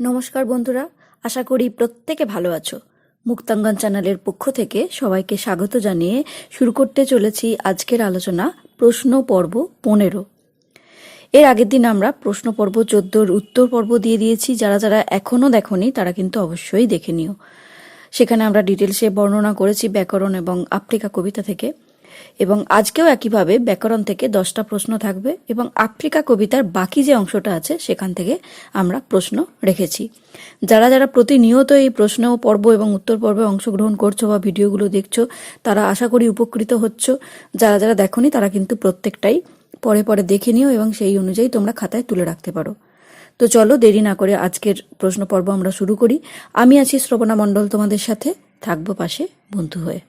নমস্কার বন্ধুরা, আশা করি প্রত্যেকে ভালো আছো। মুক্তাঙ্গন চ্যানেলের পক্ষ থেকে সবাইকে স্বাগত জানিয়ে শুরু করতে চলেছি আজকের আলোচনা প্রশ্ন পর্ব পনেরো। এর আগের দিন আমরা প্রশ্ন পর্ব চোদ্দোর উত্তর পর্ব দিয়ে দিয়েছি। যারা যারা এখনও দেখনি, তারা কিন্তু অবশ্যই দেখে নিও। সেখানে আমরা ডিটেলসে বর্ণনা করেছি ব্যাকরণ এবং আফ্রিকা কবিতা থেকে। এবং আজকেও একইভাবে ব্যাকরণ থেকে দশটা প্রশ্ন থাকবে এবং আফ্রিকা কবিতার বাকি যে অংশটা আছে, সেখান থেকে আমরা প্রশ্ন রেখেছি। যারা যারা প্রতিনিয়ত এই প্রশ্ন, পর্ব এবং উত্তর পর্বে অংশগ্রহণ করছ বা ভিডিওগুলো দেখছ, তারা আশা করি উপকৃত হচ্ছ। যারা যারা দেখনি, তারা কিন্তু প্রত্যেকটাই পরে পরে দেখে নিও এবং সেই অনুযায়ী তোমরা খাতায় তুলে রাখতে পারো। তো চলো দেরি না করে আজকের প্রশ্ন পর্ব আমরা শুরু করি। আমি আছি শ্রবণা মণ্ডল তোমাদের সাথে, থাকব পাশে বন্ধু হয়ে।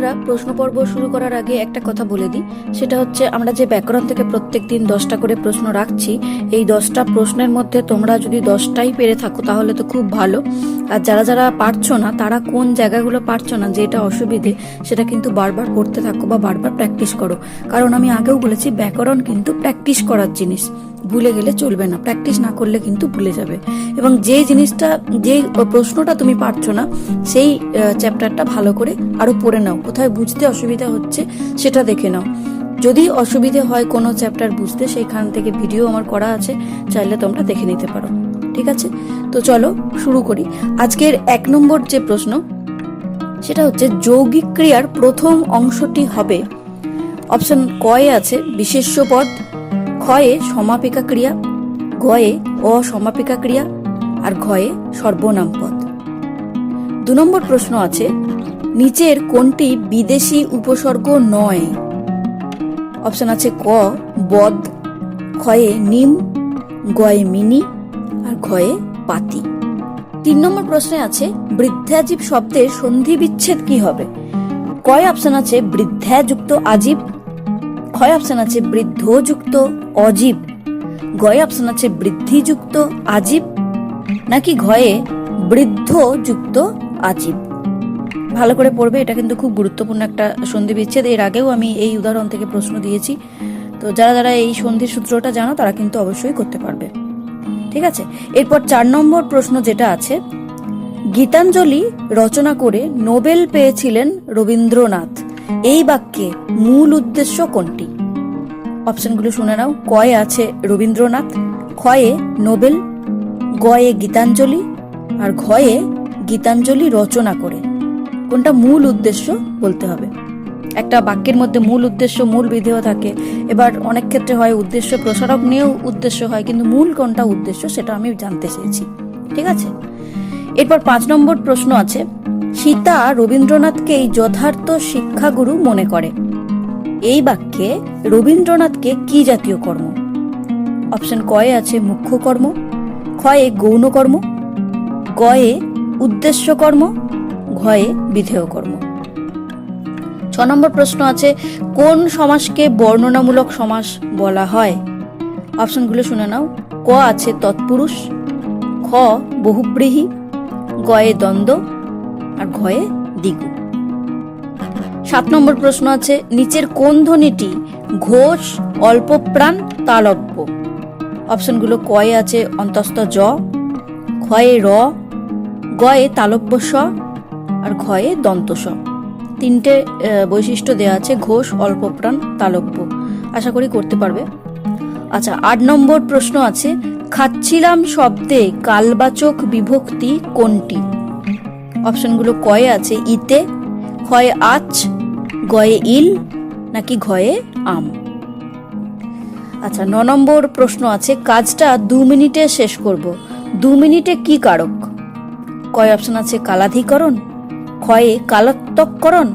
বন্ধুরা প্রশ্ন পর্ব শুরু করার আগে একটা কথা বলে দিই। সেটা হচ্ছে, আমরা যে ব্যাকরণ থেকে প্রত্যেক দিন দশটা করে প্রশ্ন রাখছি, এই দশটা প্রশ্নের মধ্যে তোমরা যদি দশটাই পেরে থাকো, তাহলে তো খুব ভালো। আর যারা যারা পারছ না, তারা কোন জায়গাগুলো পারছ না, যেটা অসুবিধে, সেটা কিন্তু বারবার করতে থাকো বা বারবার প্র্যাকটিস করো। কারণ আমি আগেও বলেছি, ব্যাকরণ কিন্তু প্র্যাকটিস করার জিনিস। ভুলে গেলে চলবে না। প্র্যাকটিস না করলে কিন্তু ভুলে যাবে। এবং যে জিনিসটা, যে প্রশ্নটা তুমি পারছ না, সেই চ্যাপ্টারটা ভালো করে আরও পড়ে নাও। কোথায় বুঝতে অসুবিধা হচ্ছে সেটা দেখে নাও। যদি অসুবিধে হয় কোনো চ্যাপ্টার বুঝতে, সেইখান থেকে ভিডিও আমার করা আছে, চাইলে তোমরা দেখে নিতে পারো। ঠিক আছে? তো চলো শুরু করি। আজকের এক নম্বর যে প্রশ্ন, সেটা হচ্ছে যৌগিক ক্রিয়ার প্রথম অংশটি হবে। অপশন কয়ে আছে? বিশেষ্য পদ ক্ষয়ে সমাপিকা ক্রিয়া, গয়ে অসমাপিকা ক্রিয়া আর ঘয়ে সর্বনাম পদ। দু নম্বর প্রশ্ন আছে, নিচের কোনটি বিদেশি উপসর্গ নয়? অপশন আছে ক, বদ, ক্ষয়ে নিম, গয়ে মিনি আর ঘয়ে পাতি। তিন নম্বর প্রশ্নে আছে, বৃদ্ধাজীব শব্দের সন্ধি বিচ্ছেদ কি হবে? কয় অপশন আছে বৃদ্ধা যুক্ত আজীব ক্ষয় অপশন আছে বৃদ্ধ যুক্ত অজীব। গয়ে অপশন আছে বৃদ্ধিযুক্ত আজীব, নাকি ঘয়ে বৃদ্ধ যুক্ত আজীব। ভালো করে পড়বে, এটা কিন্তু খুব গুরুত্বপূর্ণ একটা সন্ধি বিচ্ছেদ এর আগেও আমি এই উদাহরণ থেকে প্রশ্ন দিয়েছি। তো যারা যারা এই সন্ধির সূত্রটা জানো, তারা কিন্তু অবশ্যই করতে পারবে। ঠিক আছে? এরপর চার নম্বর প্রশ্ন যেটা আছে, গীতাঞ্জলি রচনা করে নোবেল পেয়েছিলেন রবীন্দ্রনাথ। এই বাক্যে মূল উদ্দেশ্য কোনটি? অপশনগুলো শুনে নাও। কয়ে আছে রবীন্দ্রনাথ, ক্ষয়ে নোবেল, গয়ে গীতাঞ্জলি, আর ঘয়ে গীতাঞ্জলি রচনা করে। কোনটা মূল উদ্দেশ্য বলতে হবে। একটা বাক্যের মধ্যে মূল উদ্দেশ্য, মূল বিধেয় থাকে। এবার অনেক ক্ষেত্রে হয় উদ্দেশ্য প্রসারক নিয়েও উদ্দেশ্য হয়, কিন্তু মূল কোনটা উদ্দেশ্য সেটা আমি জানতে চেয়েছি। ঠিক আছে? এরপর পাঁচ নম্বর প্রশ্ন আছে। সীতা রবীন্দ্রনাথকেই যথার্থ শিক্ষাগুরু মনে করে। এই বাক্যে রবীন্দ্রনাথকে কি জাতীয় কর্ম? অপশন কয়ে আছে মুখ্য কর্ম ক্ষয়ে গৌণ কর্ম গয়ে উদ্দেশ্য কর্ম ঘয়ে বিধেয় কর্ম। ছ নম্বর প্রশ্ন আছে, কোন সমাসকে বর্ণনামূলক সমাস বলা হয়? অপশনগুলো শুনে নাও। ক আছে তৎপুরুষ, খ বহুব্রীহি গয়ে দ্বন্দ্ব আর ঘয়ে দ্বিগু সাত নম্বর প্রশ্ন আছে, নিচের কোন ধ্বনিটি ঘোষ, অল্পপ্রাণ, তালব্য? অপশনগুলো কয়ে আছে, অন্তস্থ জ, ক্ষয়ে র, গয়ে তালব্য স, আর ঘয়ে দন্ত স। তিনটে বৈশিষ্ট্য দেওয়া আছে, ঘোষ, অল্পপ্রাণ, তালব্য। আশা করি করতে পারবে। আচ্ছা আট নম্বর প্রশ্ন আছে, খাচ্ছিলাম শব্দে কালবাচক বিভক্তি কোনটি? অপশনগুলো কয়ে আছে ইতে, ক্ষয়ে আচ, গয়ে ইল, নাকি ঘয়ে আম। আচ্ছা ন নম্বর প্রশ্ন আছে, কাজটা দু মিনিটে শেষ করব। দু মিনিটে কি কারক? কয় অপশন আছে কালাধিকরণ, ক্ষয়ে কালোত্তকরণ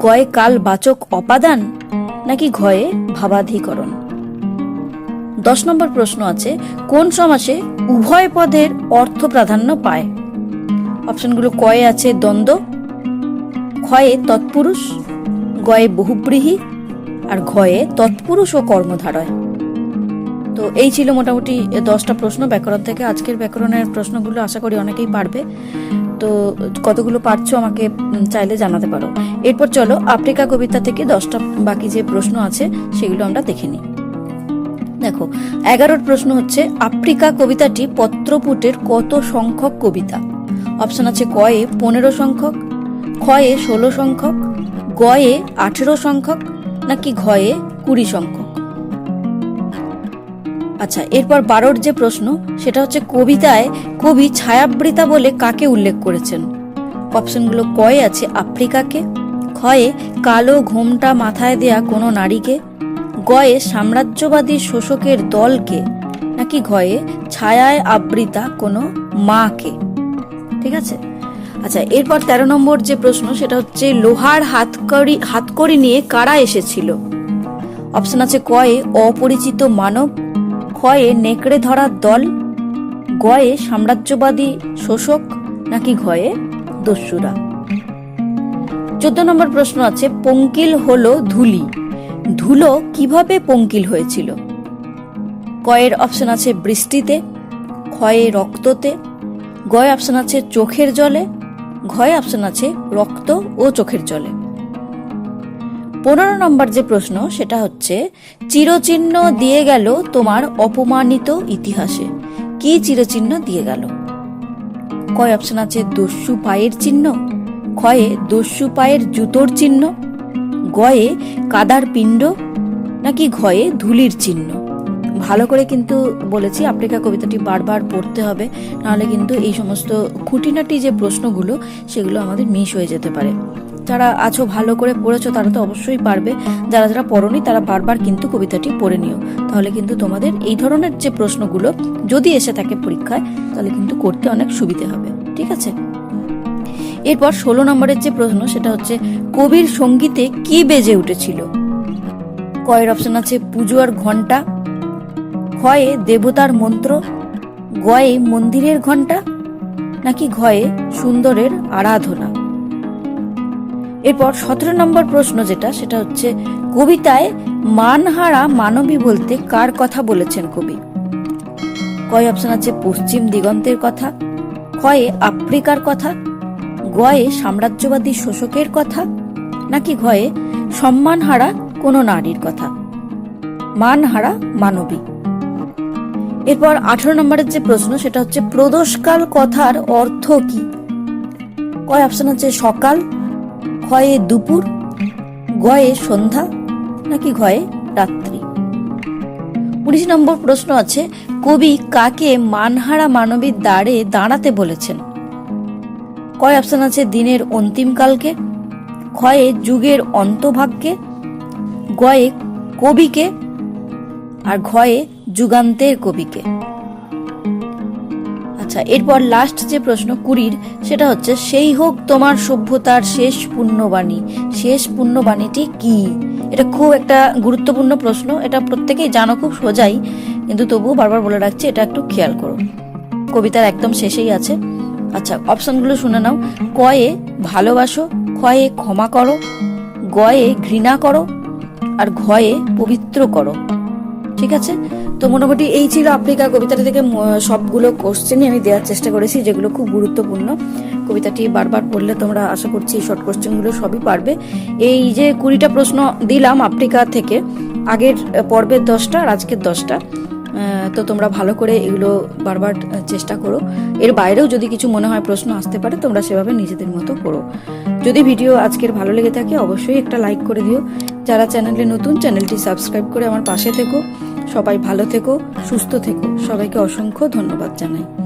গয়ে কাল বাচক অপাদান, নাকি ঘয়ে ভাবাধিকরণ। দশ নম্বর প্রশ্ন আছে, কোন সমাসে উভয় পদের অর্থ প্রাধান্য পায়? অপশনগুলো কয়ে আছে দ্বন্দ্ব, ক্ষয়ে তৎপুরুষ, গয়ে বহুব্রীহি, আর ঘয়ে তৎপুরুষ ও কর্মধারয়। তো এই ছিল মোটামুটি দশটা প্রশ্ন ব্যাকরণ থেকে। আজকের ব্যাকরণের প্রশ্নগুলো আশা করি অনেকেই পারবে। তো কতগুলো পারছ আমাকে চাইলে জানাতে পারো। এরপর চলো আফ্রিকা কবিতা থেকে দশটা বাকি যে প্রশ্ন আছে সেগুলো আমরা দেখে নিই। দেখো, এগারোর প্রশ্ন হচ্ছে, আফ্রিকা কবিতাটি পত্রপুটের কত সংখ্যক কবিতা? অপশন আছে কয়ে পনেরো সংখ্যক, ক্ষয়ে ষোলো সংখ্যক, গয়ে আঠেরো সংখ্যক, নাকি ঘয়ে কুড়ি সংখ্যক? আচ্ছা এরপর বারোর যে প্রশ্ন, সেটা হচ্ছে কবিতায় কবি ছায়াবৃতা বলে কাকে উল্লেখ করেছেন? অপশনগুলো কয়ে আছে আফ্রিকাকে, ক্ষয়ে কালো ঘোমটা মাথায় দেয়া কোনো নারীকে, গয়ে সাম্রাজ্যবাদী শোষকের দলকে, নাকি ঘয়ে ছায়ায় আবৃতা কোনো মাকে? ঠিক আছে? আচ্ছা এরপর তেরো নম্বর যে প্রশ্ন, সেটা হচ্ছে লোহার হাতকড়ি হাতকড়ি নিয়ে কারা এসেছিল? অপশন আছে কয়ে, অপরিচিত মানব, ক্ষয়ে নেকড়ে ধরার দল, গয়ে সাম্রাজ্যবাদী শোষক, নাকি ঘয়ে দস্যুরা? চোদ্দ নম্বর প্রশ্ন আছে, পঙ্কিল হলো ধুলি। ধুলো কীভাবে পঙ্কিল হয়েছিল? কয়ের অপশন আছে বৃষ্টিতে, ক্ষয়ে রক্ততে গয়ে অপশন আছে চোখের জলে, ঘয়ে অপশন আছে রক্ত ও চোখের জলে। পনেরো নম্বর যে প্রশ্ন, সেটা হচ্ছে, চিরচিহ্ন দিয়ে গেল তোমার অপমানিত ইতিহাসে। কি চিরচিহ্ন দিয়ে গেল? কয় অপশন আছে দস্যু পায়ের চিহ্ন, ক্ষয়ে দস্যু পায়ের জুতোর চিহ্ন, গয়ে কাদার পিণ্ড, নাকি ঘয়ে ধুলির চিহ্ন? ভালো করে কিন্তু বলেছি, আফ্রিকা কবিতাটি বারবার পড়তে হবে, নাহলে কিন্তু এই সমস্ত খুঁটিনাটি যে প্রশ্নগুলো, সেগুলো আমাদের মিস হয়ে যেতে পারে। যারা আছো ভালো করে পড়েছো, তারা তো অবশ্যই পারবে। যারা যারা পড়নি, তারা বারবার কিন্তু কবিতাটি পড়ে নিও। তাহলে কিন্তু তোমাদের এই ধরনের যে প্রশ্নগুলো যদি এসে থাকে পরীক্ষায়, তাহলে কিন্তু করতে অনেক সুবিধে হবে। ঠিক আছে? এরপর ষোলো নম্বরের যে প্রশ্ন, সেটা হচ্ছে, কবির সঙ্গীতে কি বেজে উঠেছিল? কয়ের অপশন আছে, পুজো আর ঘণ্টা ক্ষয়ে দেবতার মন্ত্র, গয়ে মন্দিরের ঘণ্টা নাকি ঘয়ে সুন্দরের আরাধনা? এরপর সতেরো নম্বর প্রশ্ন যেটা, সেটা হচ্ছে, কবিতায় মানহারা মানবী বলতে কার কথা বলেছেন কবি? কয় অপশন আছে, পশ্চিম দিগন্তের কথা, ক্ষয়ে আফ্রিকার কথা, গয়ে সাম্রাজ্যবাদী শোষকের কথা, নাকি ঘয়ে সম্মানহারা কোনো নারীর কথা? মানহারা মানবী। এরপর আঠারো নম্বরের যে প্রশ্ন, সেটা হচ্ছে, প্রদোষকাল কথার অর্থ কি? কয় অপশন আছে? সকাল, ক্ষয়ে দুপুর, গয়ে সন্ধ্যা, নাকি ঘয়ে রাত্রি? উনিশ নম্বর প্রশ্ন আছে, কবি কাকে মানহারা মানবীর দ্বারে দাঁড়াতে বলেছেন? কয় অপশন আছে? দিনের অন্তিমকালকে ক্ষয়ে যুগের অন্তভাগকে গয়ে কবিকে, আর ঘয়ে যুগান্তের কবিকে। আচ্ছা এরপর লাস্ট যে প্রশ্ন, কুড়ির, সেটা হচ্ছে, সেই হোক তোমার সভ্যতার শেষ পুণ্যবাণী, শেষ পুণ্যবাণীটি কি? এটা খুব একটা গুরুত্বপূর্ণ প্রশ্ন, এটা প্রত্যেকেই জানো খুব সোজাই, কিন্তু তবুও বারবার বলে রাখছি, এটা একটু খেয়াল করো। কবিতার একদম শেষেই আছে। আচ্ছা অপশনগুলো শুনে নাও। কয়ে ভালোবাসো, ক্ষয়ে ক্ষমা করো, গয়ে ঘৃণা করো, আর ঘয়ে পবিত্র করো। ঠিক আছে? তো মোটামুটি এই ছিল আফ্রিকা কবিতাটা থেকে সবগুলো কোশ্চেনই আমি দেওয়ার চেষ্টা করেছি, যেগুলো খুব গুরুত্বপূর্ণ। কবিতাটি বারবার পড়লে তোমরা আশা করছি শর্ট কোশ্চেনগুলো সবই পারবে। এই যে কুড়িটা প্রশ্ন দিলাম আফ্রিকা থেকে, আগের পর্বের দশটা আর আজকের দশটা তো তোমরা ভালো করে এগুলো বারবার চেষ্টা করো। এর বাইরেও যদি কিছু মনে হয় প্রশ্ন আসতে পারে, তোমরা সেভাবে নিজেদের মতো করো। যদি ভিডিও আজকের ভালো লেগে থাকে, অবশ্যই একটা লাইক করে দিও। যারা চ্যানেলে নতুন চ্যানেলটি সাবস্ক্রাইব করে আমার পাশে থেকো। সবাই ভালো থেকো সুস্থ থেকো। সবাইকে অসংখ্য ধন্যবাদ জানাই।